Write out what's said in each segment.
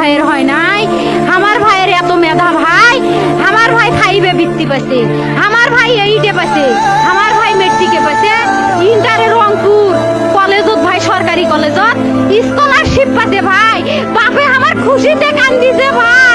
ভাইয়ের হয় নাই? আমার ভাইয়ের এত মেধা ভাই, আমার ভাই ফাইভে বৃত্তি পাইছে, আমার ভাই এইটে পাইছে, আমার ভাই মেট্রিকে পাইছে। ইন্টারে রংপুর কলেজত ভাই, সরকারি কলেজত স্কলারশিপ পাতে ভাই। বাপে আমার খুশিতে কান্দিছে ভাই।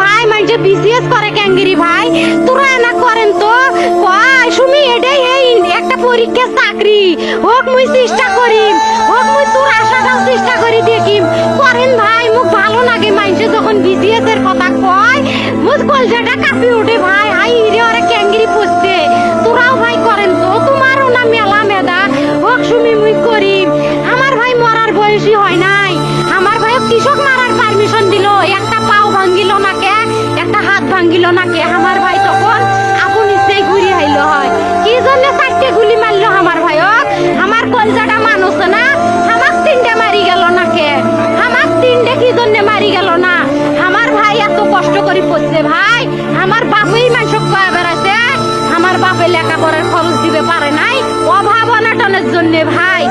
ভাই মানে বিসিএস করে ক্যাঙ্গিরি ভাই, তোরা না করেন তো? কয়, সুমি, এটাই এই একটা পরীক্ষা চাকরি। হোক, মুই চেষ্টা করি হোক, মুই তোর আশাটাও চেষ্টা করি দেখি করেন ভাই, মুখ ভালো লাগে মাইনসে যখন বিসিএস এর কথা কয়, মুখ কলজাটা কাঁপি ওঠে ভাই। হাই রে ওরা ক্যাঙ্গিরি পড়ছে। তোরাও ভাই করেন তো, তোমারও না মেলা মেদা। হোক, সুমি, মুই করি আমার ভাই মরার বয়সী হয় নাই। আমার ভাই কৃষক মারার পারমিশন দিল। একটা ভাঙ্গিল কে? আমার ভাই তখন আপন ইচ্ছেই ঘুরি আইল হয়। কি জন্য চারটে গুলি মারলো আমার ভাইক আমার কলজাটা মানুষ না? আমার তিনটে মারি গেল না কে? আমাক তিনটে কি জন্য মারি গেল না? আমার ভাই এত কষ্ট করে পড়ছে ভাই। আমার বাপই মানুষ কয়া বেড়াইছে আমার বাপে লেখাপড়ার খরচ দিবে পারে নাই? অভাব অনাটনের জন্য ভাই।